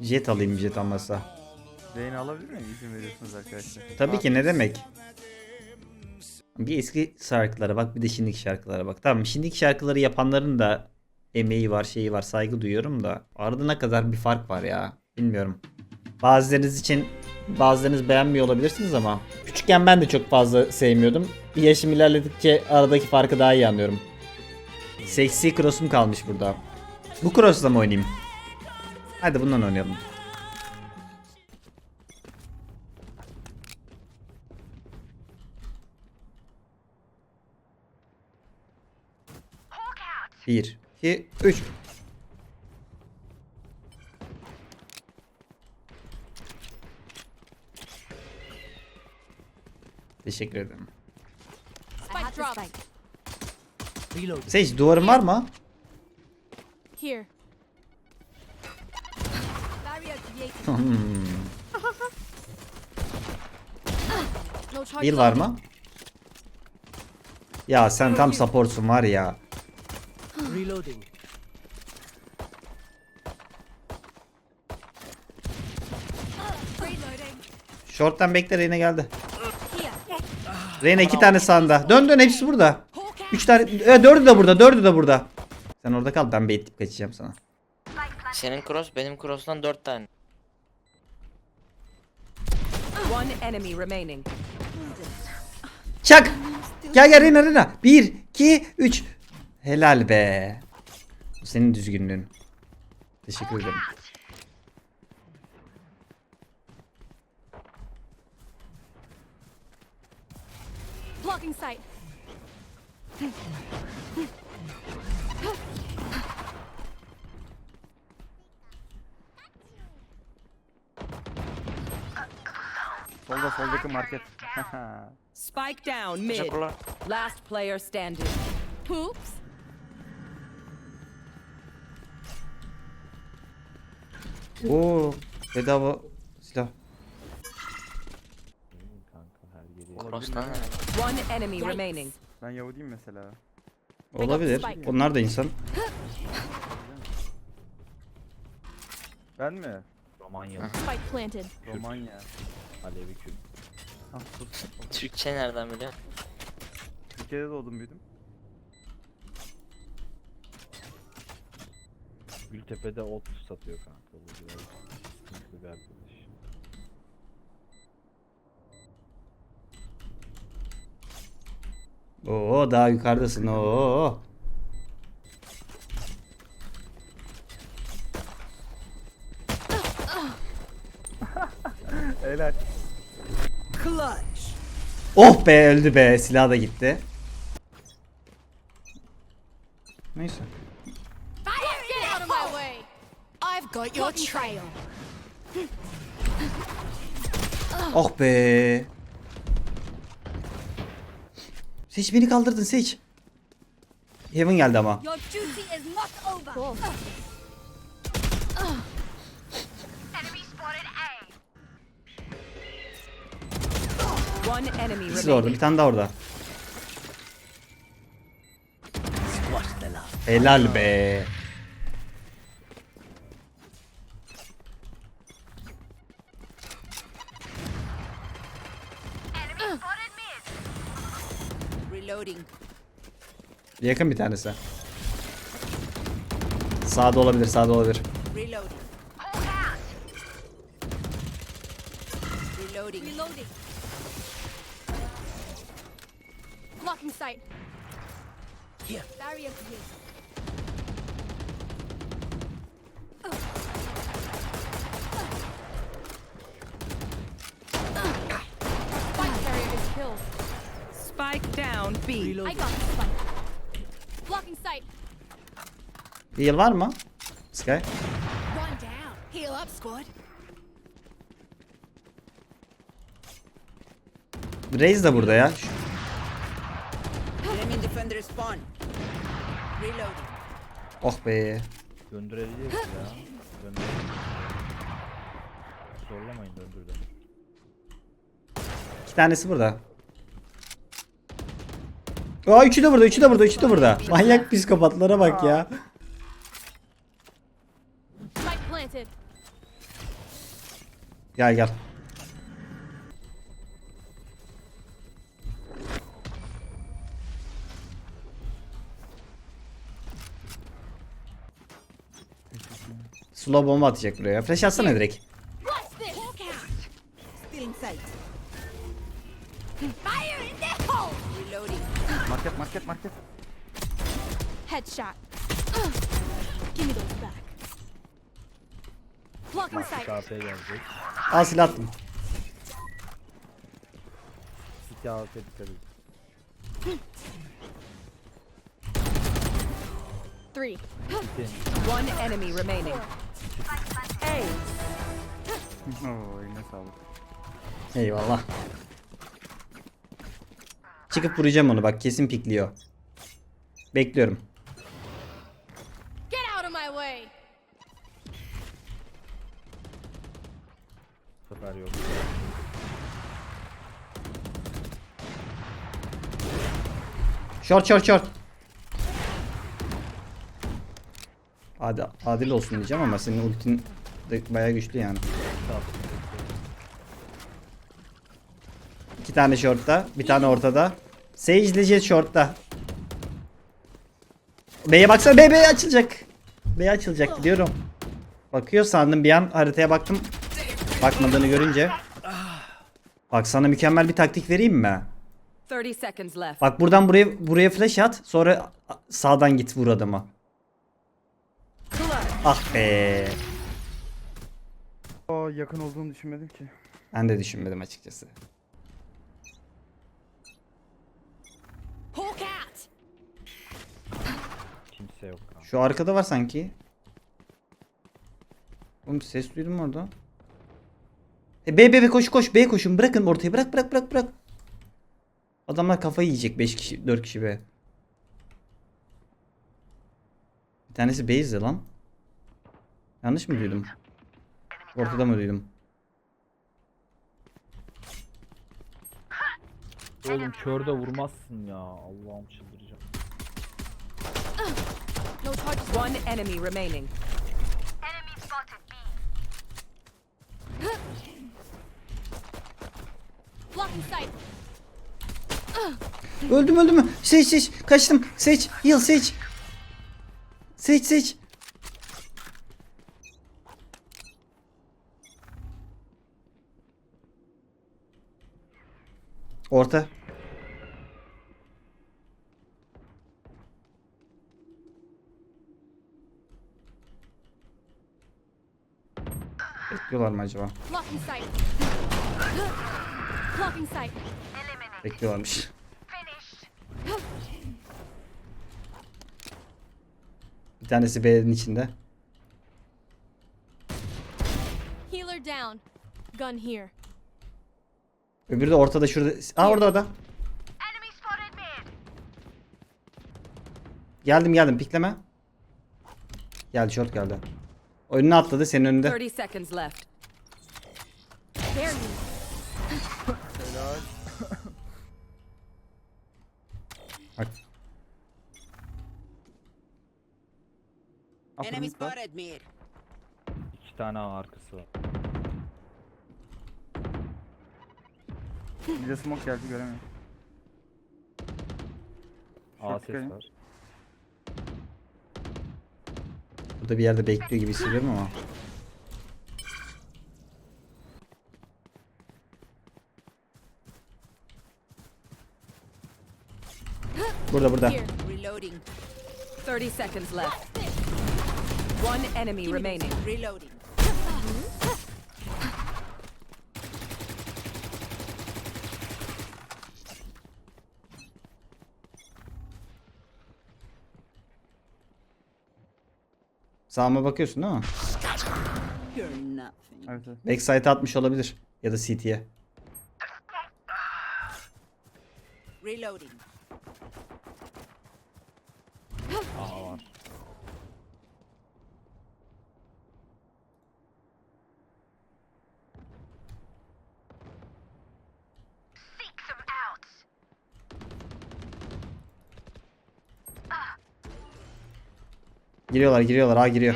jet alayım jet almasa. Reyna alabilir miyim? İzin veriyorsunuz arkadaşlar. Tabii ki ne demek. Bir eski şarkılara bak bir de şimdiki şarkılara bak. Tamam şimdiki şarkıları yapanların da emeği var şeyi var saygı duyuyorum da ardına kadar bir fark var ya. Bilmiyorum. Bazılarınız için bazılarınız beğenmiyor olabilirsiniz ama küçükken ben de çok fazla sevmiyordum. Bir yaşım ilerledikçe aradaki farkı daha iyi anlıyorum. Seksi cross'um kalmış burada. Bu cross'la mı oynayayım? Hadi bundan oynayalım. Bir, iki, üç. Teşekkür ederim. Sage duvarın var mı? Here. Heal var mı? Ya sen tam supportsun var ya. Reloading. Short'tan bekle Reyna geldi. Reyna iki tane sağında. Dön dön hepsi burada. Üç tane. E, dördü de burada. Dördü de burada. Sen orada kal ben baitleyip kaçacağım sana. Senin cross benim cross'tan 4 tane. One enemy remaining. Çak. Gel gel Reyna Reyna. Bir, iki, üç. Helal be. Bu senin düzgünlüğün. Teşekkür ederim. Blocking sight. Solda soldaki market. Spike down mid. Teşekkürler. Last player standing. Oops. Oo, bedava silah. Cross'tan ne? One enemy remaining. Ben Yahudiyim mesela. Olabilir. Onlar da insan. Ben mi? Romanya, Spike planted. Romanya. Alevi Kürt. Ah, sus. Türkçe nereden biliyor? Türkiye'de doğdum büyüdüm. Gültepe'de ot satıyor kanka. Bu biraz sıkıntılı bir arkadaş. Oo daha yukarıdasın. Oo. Oh be öldü be. Silah da gitti. Neyse. Oh be. Seç beni kaldırdın seç. Heaven geldi ama. İkisi de orada. Bir tane daha orada. Helal be. Reloading. Yakın bir tanesi. Sağda olabilir, sağda olabilir. Blocking sight. Here. Barrier created. Spike carrier is killed. Spike down B. I got the spike. Blocking sight. Heal var mı? Sky. One down. Heal up, squad. Raze de burada ya. Şu- Enemy defender spawn. Reloading. Oh be. Döndürebiliriz ya. Döndürebiliriz. Zorlamayın döndürden. İki tanesi burada. Aa üçü de burada, üçü de burada, üçü de burada. Manyak psikopatlara bak ya. Gel gel. Slow bomba atacak buraya. Flash atsana direkt. İn in. Market market market. Headshot. Give me those back. Blocking sight. KP gelecek. Al silah attım. AWP dikkat edin. Three. One enemy remaining. Oo eline sağlık. Eyvallah. Çıkıp vuracağım onu bak kesin pikliyor. Bekliyorum. Get out of my way. Sefer yok. Short short short. Hadi adil olsun diyeceğim ama senin ultin bayağı güçlü yani. İki tane shortta, bir tane ortada. Sage Jet shortta. B'ye baksana B B açılacak. B açılacak diyorum. Bakıyor sandım bir an haritaya baktım. Bakmadığını görünce. Bak sana mükemmel bir taktik vereyim mi? 30 seconds left. Bak buradan buraya buraya flash at. Sonra sağdan git vur adama. Ah be. Aa yakın olduğunu düşünmedim ki. Ben de düşünmedim açıkçası. Kimse yok kanka. Şu arkada var sanki. Oğlum ses duydum orada? E B B B koş koş B koşun bırakın ortaya bırak bırak bırak bırak. Adamlar kafayı yiyecek 5 kişi 4 kişi B. Bir tanesi B'ydi lan. Yanlış mı duydum? Ortada mı duydum? Oğlum körde vurmazsın ya. Allah'ım çıldıracağım. No charges. One enemy remaining. Blocking sight. Öldüm öldüm mü? Seç seç kaçtım. Seç heal seç. Seç seç. Orta. Bekliyorlar mı acaba? Bekliyorlarmış. Bir tanesi B'nin içinde. Healer down. Gun here. Öbürü de ortada şurada. Aa orada orada. Geldim geldim pikleme. Geldi short geldi. Önüne atladı senin önünde. 30 seconds left. There you. Bak. Upper Enemy var. spotted mid. İki tane A arkası var. Bir de smoke geldi göremiyorum. A Short ses dikkat var. Burada bir yerde bekliyor gibi hissediyorum ama. Burada burada. Here. Reloading. 30 seconds left. One enemy remaining. Reloading. Sağıma bakıyorsun değil mi? Evet evet. Backside'e atmış olabilir. Ya da CT'ye. Reloading. A var. Giriyorlar giriyorlar. A giriyor.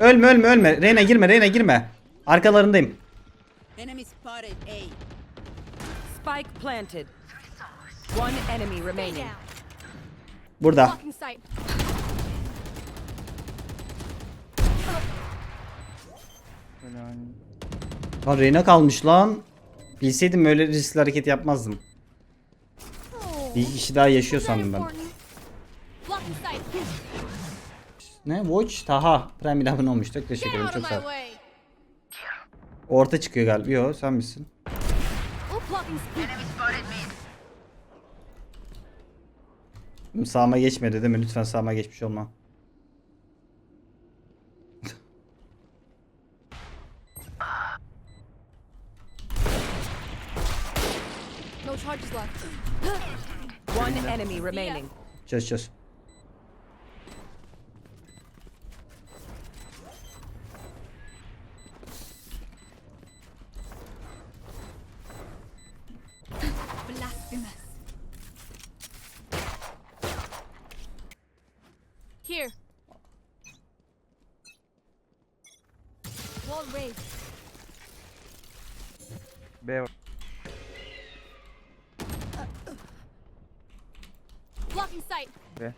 Ölme ölme ölme. Reyna girme Reyna girme. Arkalarındayım. Spike planted. One enemy Stay remaining. down. Burada. Blocking sight. Lan Reyna kalmış lan. Bilseydim öyle riskli hareket yapmazdım. Bir kişi daha yaşıyor sandım ben. Blocking sight. Ne? Watch Taha. Prime ile abone olmuştuk. Teşekkür ederim. Çok sağ ol. Orta çıkıyor galiba. Yo sen misin? Sağıma geçmedi değil mi? Lütfen sağıma geçmiş olma. No charges Here. Wall raised. B var. Blocking sight. B.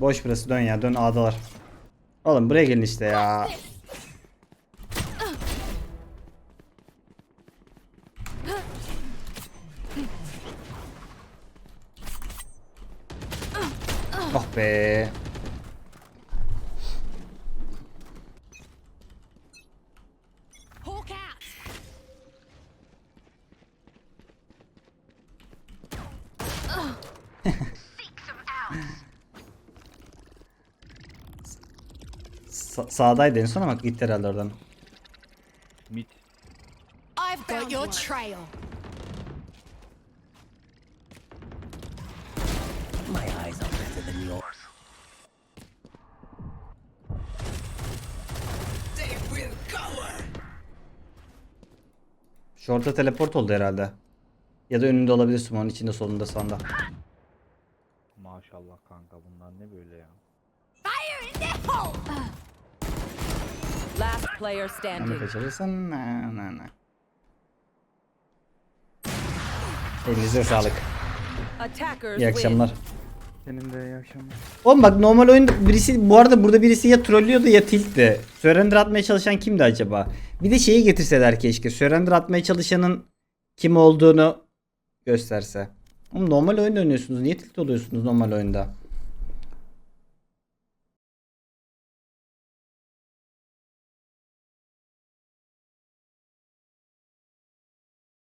Boş burası dön ya dön A'dalar. Oğlum buraya gelin işte ya. Sa- sağdaydı en son ama gitti herhalde oradan. Mid. I've got your trail. My eyes are better than yours. Short'a teleport oldu herhalde. Ya da önünde olabilir Sumon'un içinde solunda sağında. Maşallah kanka bunlar ne böyle ya. Last player Onu standing. kaçırırsan na na na. Elinize sağlık. Attackers İyi akşamlar. Senin de iyi akşamlar. Oğlum bak normal oyunda birisi bu arada burada birisi ya trollüyordu ya tiltti. Surrender atmaya çalışan kimdi acaba? Bir de şeyi getirseler keşke. Surrender atmaya çalışanın kim olduğunu gösterse. Oğlum normal oyunda oynuyorsunuz. Niye tilt oluyorsunuz normal oyunda?